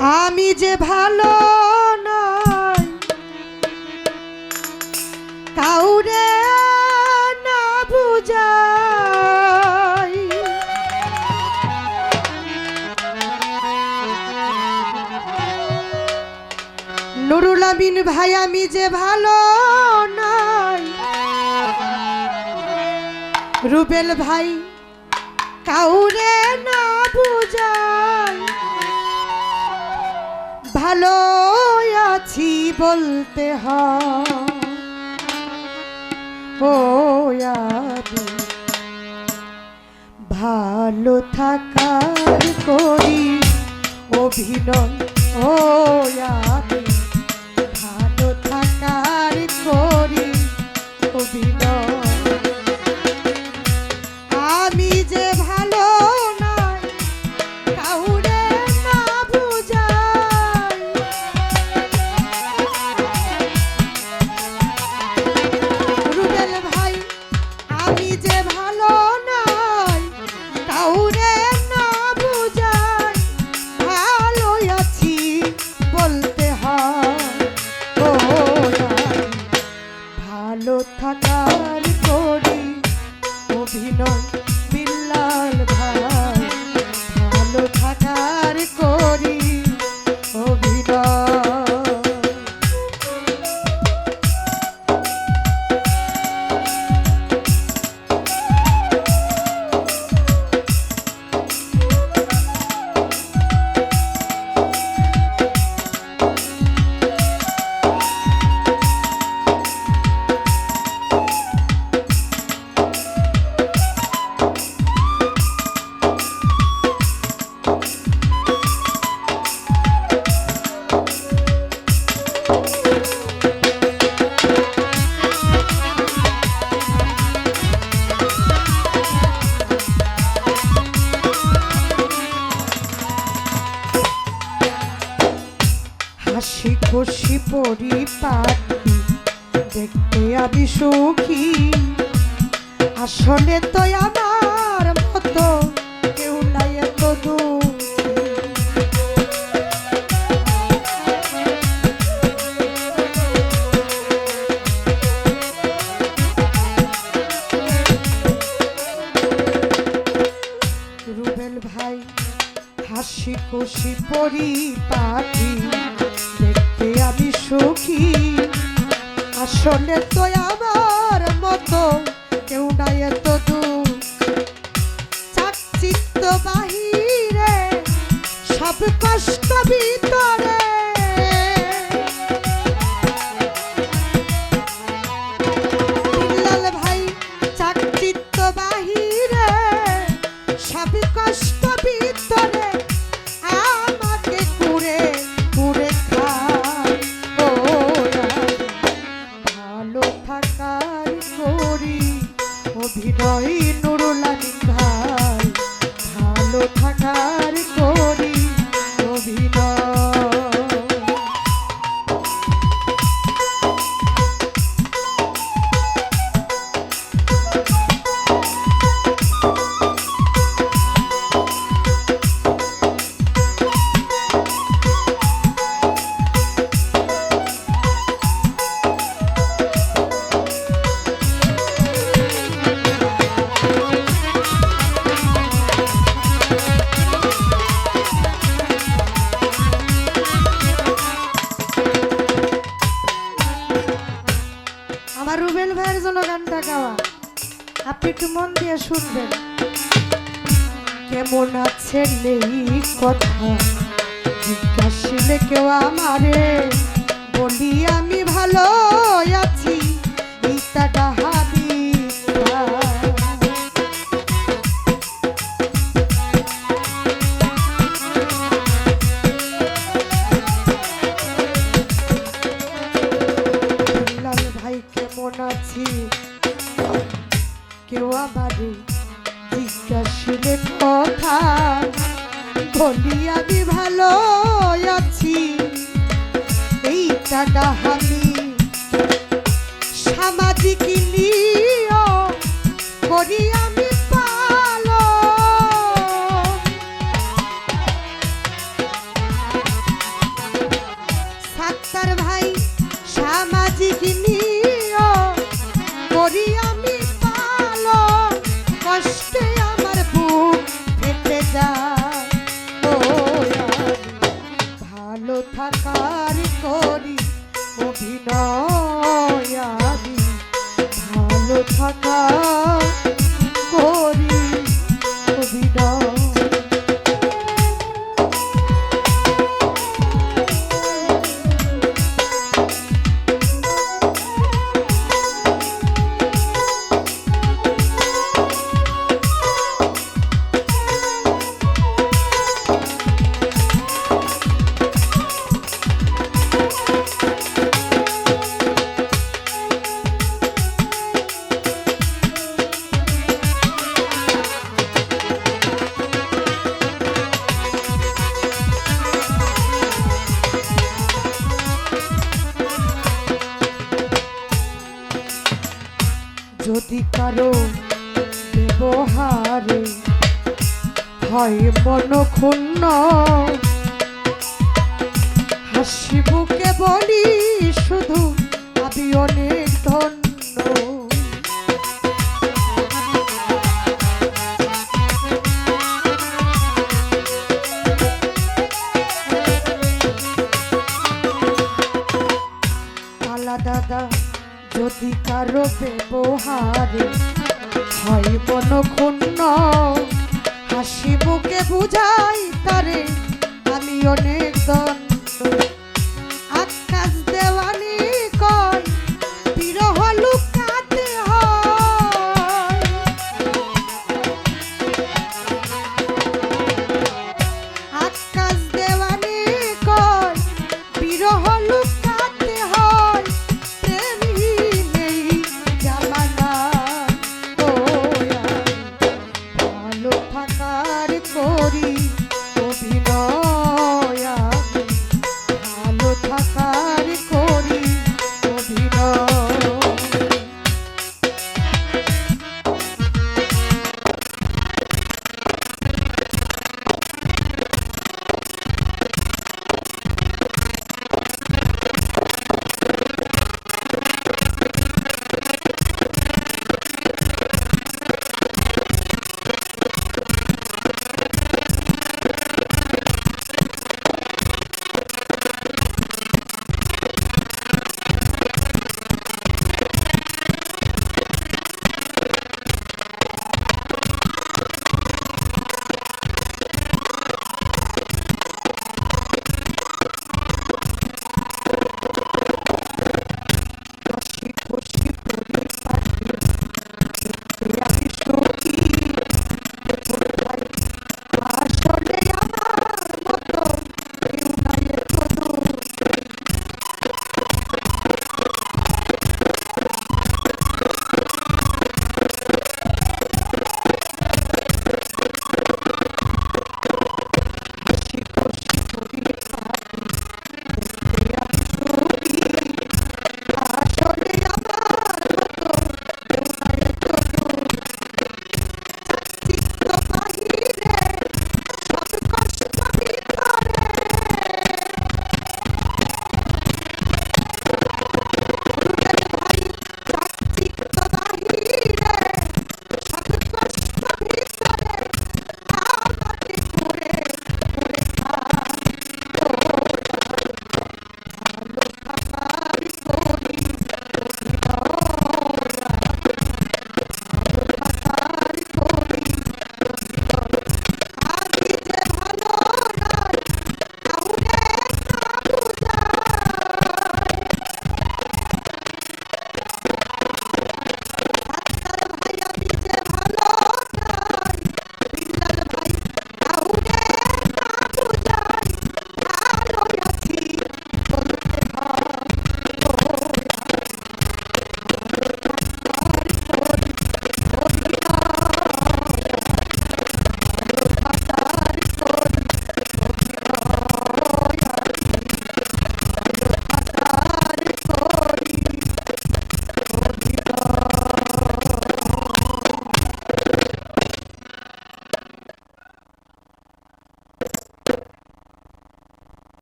আমি যে ভালো নয় কাউরে না বুঝাই। নুরুল আমিন ভাই, আমি যে ভালো নয় রুবেল ভাই, কাউরে না বুঝাই। ভালো আছি বলতে ও ভালো থাকার করি অভিনয়। ও ভালো থাকার করি অভিনয়। খুশি পরিপাটি, দেখতে আমি সুখী আসলে তো আমার মতো কেউ নাই এত। রুবেল ভাই, হাসি খুশি পরিপাটি আসলে তো আমার মতো কেউ নাই এত দূর চাকচিত্ত বাহিরে সব কষ্ট ভিতরে আমার রুবেল ভাইয়ের জন্য গানটা গাওয়া। আপনি একটু মন দিয়ে শুনবেন। কেমন আছে এই কথা? জিজ্ঞাসিলে কেউ আমারে, বলি, আমি ভালো আছি। বলি আমি ভালো আছি। এইটা টাকা সামাজিক কারও ব্যবহারে। হয় মন ক্ষুণ্ণ। হাসি বুকে বলি শুধু আমি অনেক ধন্য। আলা দাদা যদি কারও ব্যবহারে হয় বন ক্ষুণ্ণ হাসি মুখে বুঝাই তারে আমি অনেক দন